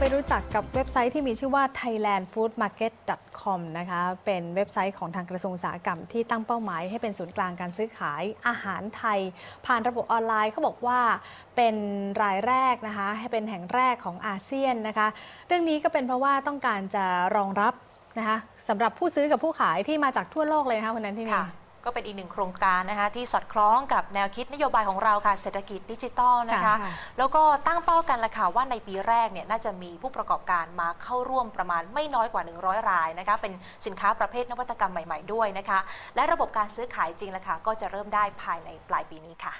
ไปรู้จักกับเว็บไซต์ที่มีชื่อว่า thailandfoodmarket.com นะคะ เป็นเว็บไซต์ของทางกระทรวงอุตสาหกรรมที่ตั้งเป้าหมายให้เป็นศูนย์กลางการซื้อขายอาหารไทย ผ่านระบบออนไลน์เขาบอกว่าเป็นรายแรกนะคะ ให้เป็นแห่งแรกของอาเซียนนะคะ เรื่องนี้ก็เป็นเพราะว่าต้องการจะรองรับนะคะสำหรับผู้ซื้อกับผู้ขายที่มาจากทั่วโลกเลยนะคะคนนั้นที่นี่ ก็เป็นอีกหนึ่งโครงการนะคะที่สอดคล้องกับแนวคิดนโยบายของเราค่ะเศรษฐกิจดิจิทัลนะคะค่ะแล้วก็ตั้งเป้ากันละค่ะว่าในปีแรกเนี่ยน่าจะมีผู้ประกอบการมาเข้าร่วมประมาณไม่น้อยกว่า 100 รายนะคะเป็นสินค้าประเภทนวัตกรรมใหม่ ๆ ด้วยนะคะ และระบบการซื้อขายจริงละค่ะก็จะเริ่มได้ภายในปลายปีนี้ค่ะ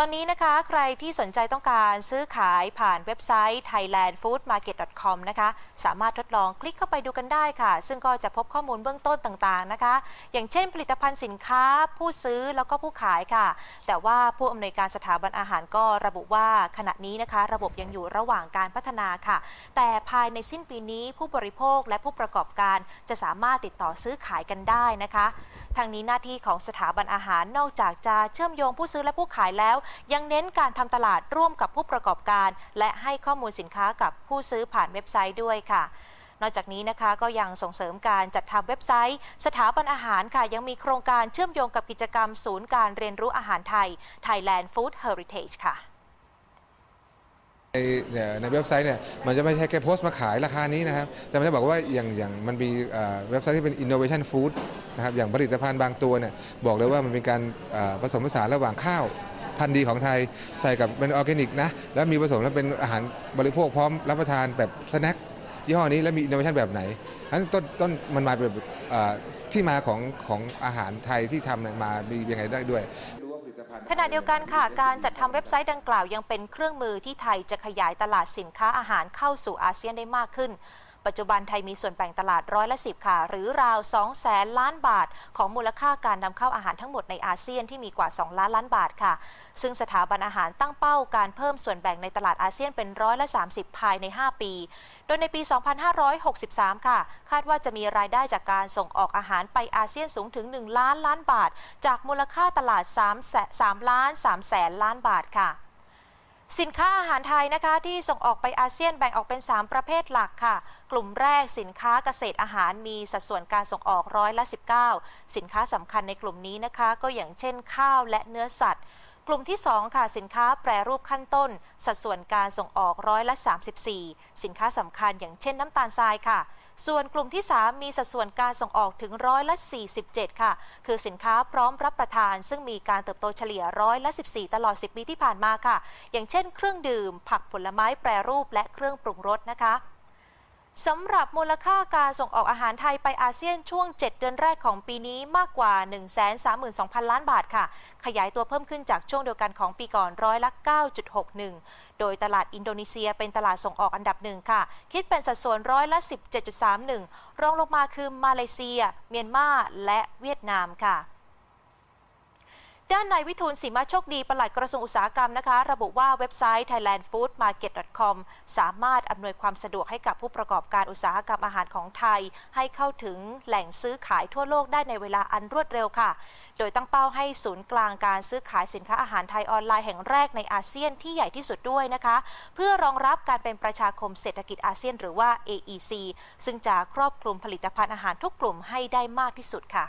ตอนนี้นะคะใครที่สนใจต้องการซื้อขายผ่านเว็บไซต์ thailandfoodmarket.com นะคะสามารถทดลองคลิกเข้าไปดูกันได้ค่ะ ซึ่งก็จะพบข้อมูลเบื้องต้นต่างๆนะคะ อย่างเช่นผลิตภัณฑ์สินค้า ผู้ซื้อแล้วก็ผู้ขายค่ะ แต่ว่าผู้อำนวยการสถาบันอาหารก็ระบุว่าขณะนี้นะคะ ระบบยังอยู่ระหว่างการพัฒนาค่ะ แต่ภายในสิ้นปีนี้ผู้บริโภคและผู้ประกอบการจะสามารถติดต่อซื้อขายกันได้นะคะทางนี้หน้าที่ของสถาบันอาหารนอกจากจะเชื่อมโยงผู้ซื้อและผู้ขายแล้วยังเน้นการทำตลาดร่วมกับผู้ประกอบการ และให้ข้อมูลสินค้ากับผู้ซื้อผ่านเว็บไซต์ด้วยค่ะนอกจากนี้นะคะก็ยังส่งเสริมการจัดทำเว็บไซต์ สถาบันอาหารค่ะ ยังมีโครงการเชื่อมโยงกับกิจกรรมศูนย์การเรียนรู้อาหารไทย Thailand Food Heritage ค่ะในเนี่ยในเว็บไซต์เนี่ยมันจะไม่ใช่แค่โพสต์มาขายราคานี้นะครับ แต่มันจะบอกว่าอย่างอย่างมันมีเว็บไซต์ที่เป็น innovation food นะครับอย่างผลิตภัณฑ์บางตัวเนี่ยบอกเลยว่ามันเป็นการผสมผสานระหว่างข้าว พันธุ์ดีของไทยใส่กับเป็นออร์แกนิกนะแล้วมีผสมแล้วเป็นอาหารบริโภคพร้อมรับประทานแบบสแน็คยี่ห้อนี้แล้วมี innovation แบบไหนอันนต้นต้นมันมาเป็นแบบที่มาของของอาหารไทยที่ทำมามียังไงได้ด้วยขณะเดียวกันค่ะ การจัดทำเว็บไซต์ดังกล่าวยังเป็นเครื่องมือที่ไทยจะขยายตลาดสินค้าอาหารเข้าสู่อาเซียนได้มากขึ้น ปัจจุบันไทยมีส่วนแบ่งตลาดร้อยละสิค่ะ หรือราว2แสนล้านบาท ของมูลค่าการนำเข้าอาหารทั้งหมดในอาเซียนที่มีกว่า 2 ล้านล้านบาทค่ะ ซึ่งสถาบันอาหารตั้งเป้าการเพิ่มส่วนแบ่งในตลาดอาเซียนเป็นร้อยละ 30 ภายใน 5 ปี โดยในปี 2563 ค่ะ คาดว่าจะมีรายได้จากการส่งออกอาหารไปอาเซียนสูงถึง 1 ล้านล้านบาท จากมูลค่าตลาด3แส3ล้าน3แสนล้านบาทค่ะ สินค้าอาหารไทยนะคะที่ส่งออกไปอาเซียนแบ่งออกเป็น 3 ประเภทหลักค่ะ กลุ่มแรกสินค้าเกษตรอาหารมีสัดส่วนการส่งออกร้อยละ 19 สินค้าสำคัญในกลุ่มนี้นะคะ ก็อย่างเช่นข้าวและเนื้อสัตว์ กลุ่มที่ 2 ค่ะ สินค้าแปรรูปขั้นต้น สัดส่วนการส่งออกร้อยละ 34 สินค้าสำคัญอย่างเช่นน้ำตาลทรายค่ะ ส่วนกลุ่มที่ 3 มีสัดส่วนการส่งออกถึงร้อยละ 47 ค่ะ คือสินค้าพร้อมรับประทาน ซึ่งมีการเติบโตเฉลี่ยร้อยละ 14 ตลอด 10 ปีที่ผ่านมาค่ะ อย่างเช่น เครื่องดื่ม ผักผลไม้แปรรูปและเครื่องปรุงรสนะคะ สำหรับมูลค่าการส่งออกอาหารไทยไปอาเซียนช่วง 7 เดือนแรกของปีนี้มากกว่า 132,000 ล้านบาทค่ะ ขยายตัวเพิ่มขึ้นจากช่วงเดียวกันของปีก่อนร้อยละ 9.61 โดยตลาดอินโดนีเซียเป็นตลาดส่งออกอันดับหนึ่งค่ะ คิดเป็นสัดส่วนร้อยละ 17.31 รองลงมาคือมาเลเซีย เมียนมาและเวียดนามค่ะ ด้านนายวิทูลสีมาโชคดีปลัดกระทรวงอุตสาหกรรมนะคะ ระบุว่าเว็บไซต์ thailandfoodmarket.com สามารถอำนวยความสะดวกให้กับผู้ประกอบการอุตสาหกรรมอาหารของไทย ให้เข้าถึงแหล่งซื้อขายทั่วโลกได้ในเวลาอันรวดเร็วค่ะ โดยตั้งเป้าให้ศูนย์กลางการซื้อขายสินค้าอาหารไทยออนไลน์แห่งแรกในอาเซียนที่ใหญ่ที่สุดด้วยนะคะ เพื่อรองรับการเป็นประชาคมเศรษฐกิจอาเซียนหรือว่า AEC ซึ่งจะครอบคลุมผลิตภัณฑ์อาหารทุกกลุ่มให้ได้มากที่สุดค่ะ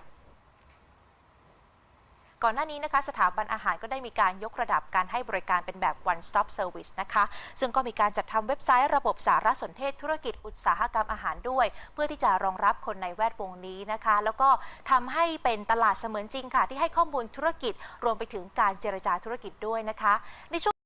ก่อนหน้านี้นะคะสถาบันอาหารก็ได้มีการยกระดับการให้บริการเป็นแบบ one stop service นะคะ ซึ่งก็มีการจัดทำเว็บไซต์ระบบสารสนเทศธุรกิจอุตสาหกรรมอาหารด้วย เพื่อที่จะรองรับคนในแวดวงนี้นะคะ แล้วก็ทำให้เป็นตลาดเสมือนจริงค่ะ ที่ให้ข้อมูลธุรกิจรวมไปถึงการเจรจาธุรกิจด้วยนะคะในช่วง